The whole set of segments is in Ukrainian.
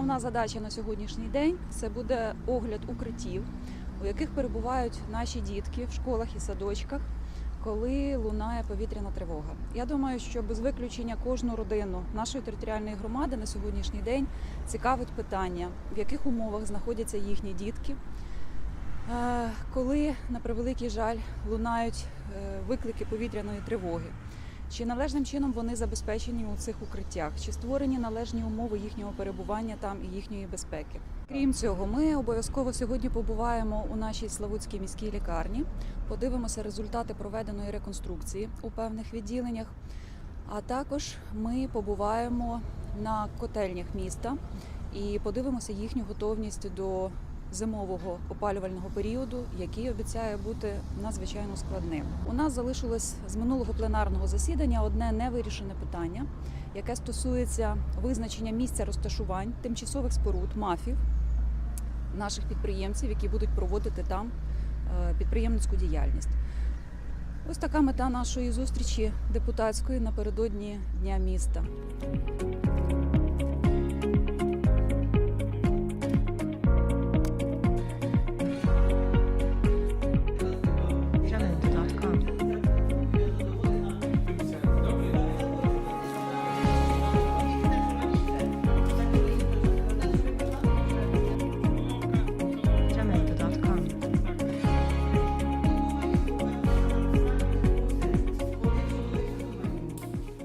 основна задача на сьогоднішній день це буде огляд укриттів, у яких перебувають наші дітки в школах і садочках, коли лунає повітряна тривога. Я думаю, що без виключення кожну родину нашої територіальної громади на сьогоднішній день цікавить питання, в яких умовах знаходяться їхні дітки. Е, Коли, на превеликий жаль, лунають е, виклики повітряної тривоги, чи належним чином вони забезпечені у цих укриттях, чи створені належні умови їхнього перебування там і їхньої безпеки? Крім цього, ми обов'язково сьогодні побуваємо у нашій Славутській міській лікарні, подивимося результати проведеної реконструкції у певних відділеннях. А також ми побуваємо на котельнях міста і подивимося їхню готовність до зимового опалювального періоду, який обіцяє бути надзвичайно складним. У нас залишилось з минулого пленарного засідання одне невирішене питання, яке стосується визначення місця розташувань тимчасових споруд мафів наших підприємців, які будуть проводити там е, підприємницьку діяльність. Ось така мета нашої зустрічі депутатської напередодні Дня міста.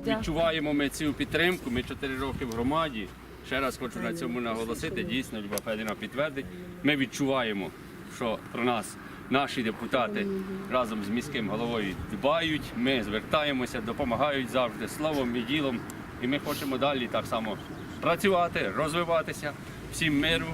Відчуваємо ми цю підтримку. Ми 4 роки в громаді. Ще раз хочу на цьому наголосити. Дійсно, Люба Федіна підтвердить. Ми відчуваємо, що про нас наші депутати разом з міським головою дбають. Ми звертаємося, допомагають завжди словом і ділом. І ми хочемо далі так само працювати, розвиватися. Всім миру.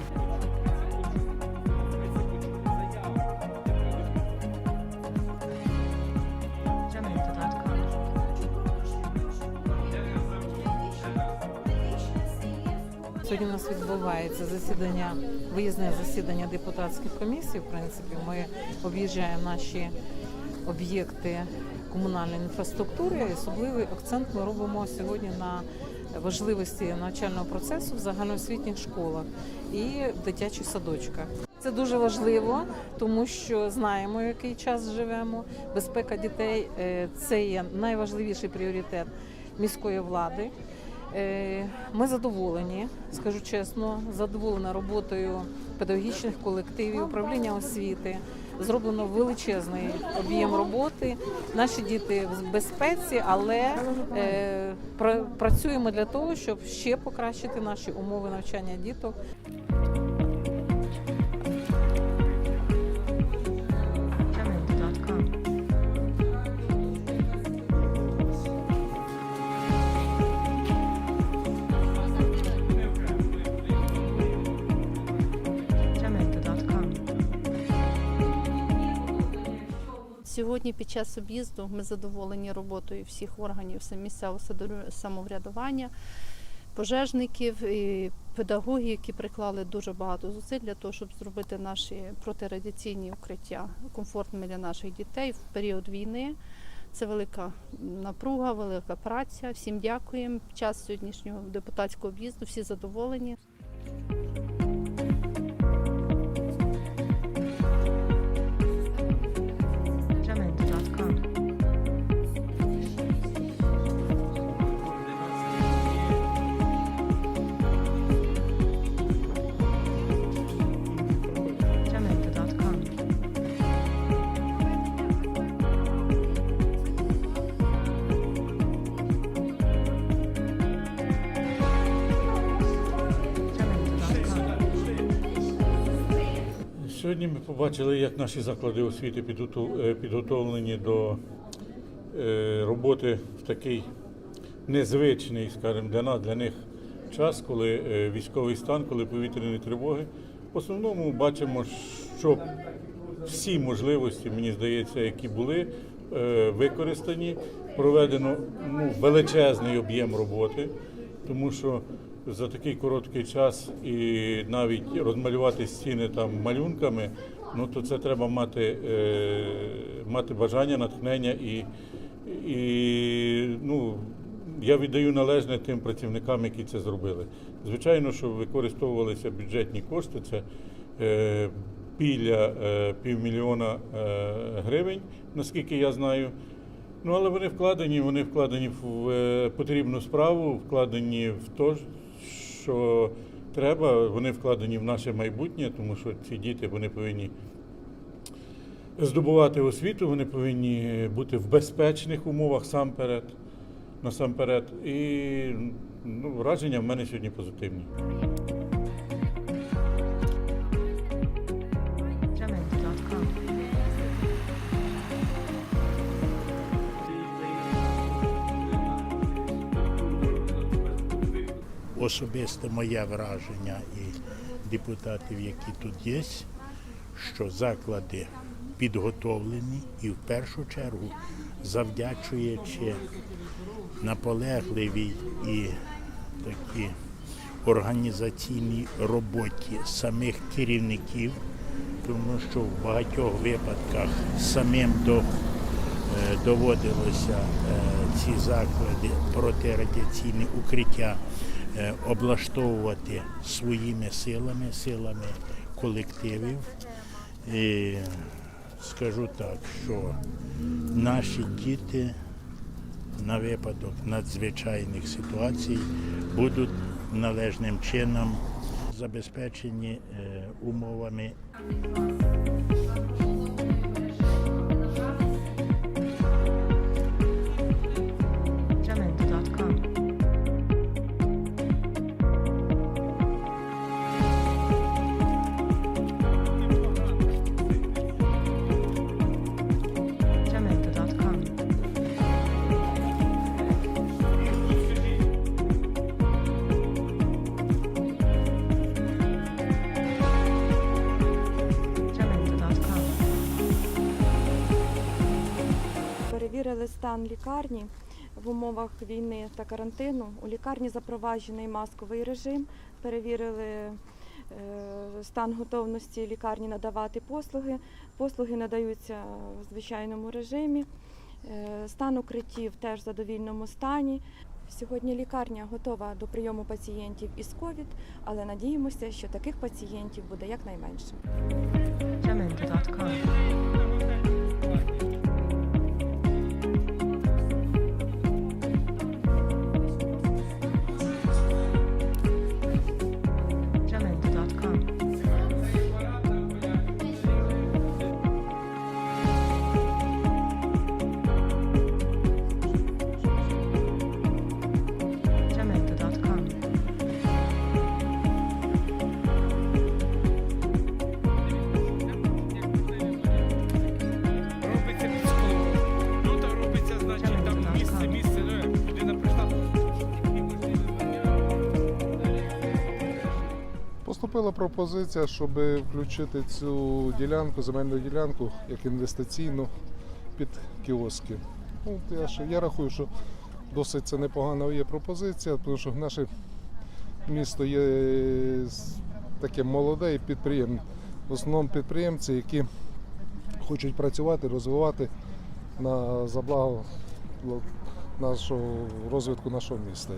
Сьогодні у нас відбувається засідання, виїзне засідання депутатських комісій. В принципі, ми об'їжджаємо наші об'єкти комунальної інфраструктури. Особливий акцент ми робимо сьогодні на важливості навчального процесу в загальноосвітніх школах і в дитячих садочках. Це дуже важливо, тому що знаємо, який час живемо. Безпека дітей е, це є найважливіший пріоритет міської влади. Е, Ми задоволені, скажу чесно, задоволена роботою педагогічних колективів, управління освіти. Зроблено величезний об'єм роботи. Наші діти в безпеці, але е, пра- працюємо для того, щоб ще покращити наші умови навчання діток. Сьогодні під час об'їзду ми задоволені роботою всіх органів місцевого самоврядування, пожежників і педагогів, які приклали дуже багато зусиль для того, щоб зробити наші протирадіаційні укриття комфортними для наших дітей в період війни. Це велика напруга, велика праця. Всім дякуємо. Час сьогоднішнього депутатського об'їзду всі задоволені. Сьогодні ми побачили, як наші заклади освіти е, підготовлені до е, роботи в такий незвичний, скажімо, для нас, для них час, коли е, військовий стан, коли повітряні тривоги. В основному бачимо, що всі можливості, мені здається, які були використані, проведено ну, величезний об'єм роботи, тому що за такий короткий час і навіть розмалювати стіни там малюнками, ну то це треба мати, е, мати бажання, натхнення і, і ну, я віддаю належне тим працівникам, які це зробили. Звичайно, що використовувалися бюджетні кошти, це е, біля е, півмільйона е, гривень, наскільки я знаю. Ну, але вони вкладені, вони вкладені в е, потрібну справу, вкладені в те, що треба, вони вкладені в наше майбутнє, тому що ці діти вони повинні здобувати освіту, вони повинні бути в безпечних умовах сам перед, насамперед. І ну, враження в мене сьогодні позитивні. Особисте моє враження і депутатів, які тут є, що заклади підготовлені і в першу чергу завдячуючи наполегливій і такій організаційній роботі самих керівників, тому що в багатьох випадках самим до е, доводилося е, ці заклади протирадіаційні укриття облаштовувати своїми силами, силами колективів. І скажу так, що наші діти на випадок надзвичайних ситуацій будуть належним чином забезпечені е, умовами Перевірили стан лікарні в умовах війни та карантину. У лікарні запроваджений масковий режим. Перевірили е, стан готовності лікарні надавати послуги. Послуги надаються в звичайному режимі. Е, Стан укриттів теж в задовільному стані. Сьогодні лікарня готова до прийому пацієнтів із ковід, але надіємося, що таких пацієнтів буде якнайменше. Поступила пропозиція, щоб включити цю ділянку, земельну ділянку, як інвестиційну під кіоски. Ну, я, ж- я рахую, що досить це непогана є пропозиція, тому що наше місто є таке молоде і підприєм. В основному підприємці, які хочуть працювати, розвивати на за благо нашого розвитку нашого міста.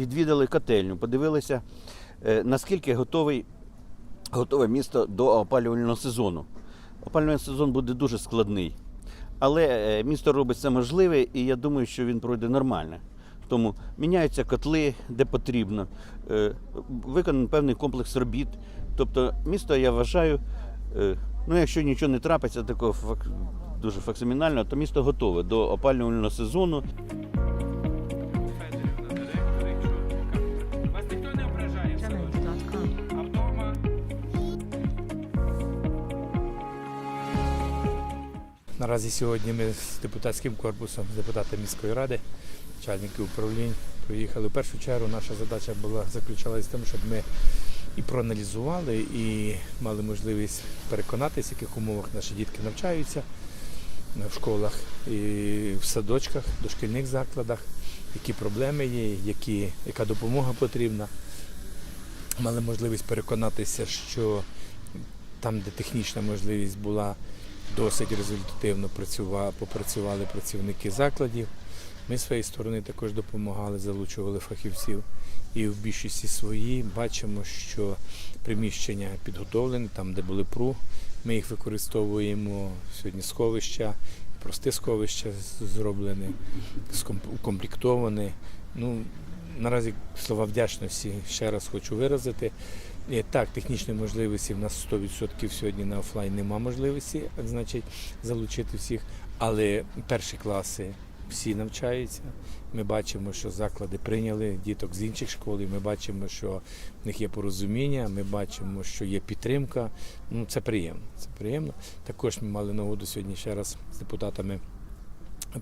Відвідали котельню, подивилися, е, наскільки готовий, готове місто до опалювального сезону. Опалювальний сезон буде дуже складний, але е, місто робить все можливе, і я думаю, що він пройде нормально. Тому міняються котли, де потрібно, е, виконаний певний комплекс робіт. Тобто місто, я вважаю, ну якщо нічого не трапиться, такого дуже факсимінального, то місто готове до опалювального сезону. Наразі сьогодні ми з депутатським корпусом, з депутатами міської ради, начальники управлінь приїхали. В першу чергу наша задача була заключалася в тому, щоб ми і проаналізували, і мали можливість переконатися, в яких умовах наші дітки навчаються в школах, і в садочках, дошкільних закладах, які проблеми є, які, яка допомога потрібна. Мали можливість переконатися, що там, де технічна можливість була, досить результативно працювали, попрацювали працівники закладів. Ми з своєї сторони також допомагали, залучували фахівців. І в більшості своїй бачимо, що приміщення підготовлені, там, де були ПРУ, ми їх використовуємо сьогодні сховища, прості сховища зроблені, укомплектовані. Ну, наразі слова вдячності ще раз хочу виразити. Так, технічної можливості в нас 100% сьогодні на офлайн нема можливості, значить, залучити всіх, але перші класи всі навчаються. Ми бачимо, що заклади прийняли діток з інших школ, ми бачимо, що в них є порозуміння, ми бачимо, що є підтримка. Ну, це приємно. Це приємно. Також ми мали нагоду сьогодні ще раз з депутатами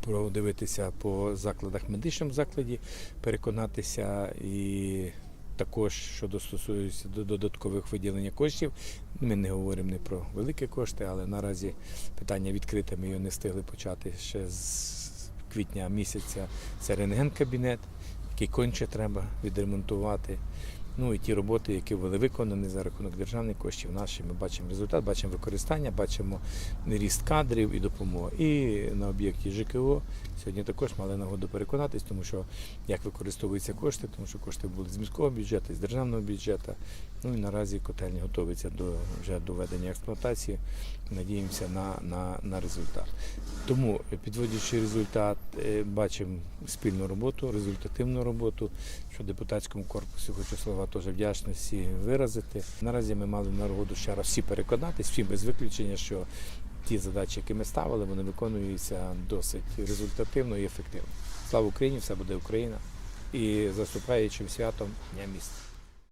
продивитися по закладах медичному закладі, переконатися і також щодо стосується до додаткових виділення коштів. Ми не говоримо не про великі кошти, але наразі питання відкрите. Ми його не встигли почати ще з квітня місяця. Це рентген-кабінет, який конче треба відремонтувати. Ну і ті роботи, які були виконані за рахунок державних коштів, наші ми бачимо результат, бачимо використання, бачимо ріст кадрів і допомогу. І на об'єкті ЖКО сьогодні також мали нагоду переконатись, тому що як використовуються кошти, тому що кошти були з міського бюджету, з державного бюджету. Ну і наразі котельня готується до вже до ведення експлуатації. Надіємося на, на, на результат. Тому, підводячи результат, е, бачимо спільну роботу, результативну роботу. Що депутатському корпусі хочу слова теж вдячності виразити. Наразі ми мали нагоду ще раз всі переконатись, всі без виключення, що ті задачі, які ми ставили, вони виконуються досить результативно і ефективно. Слава Україні! Все буде Україна! І заступаючим святом Дня міста.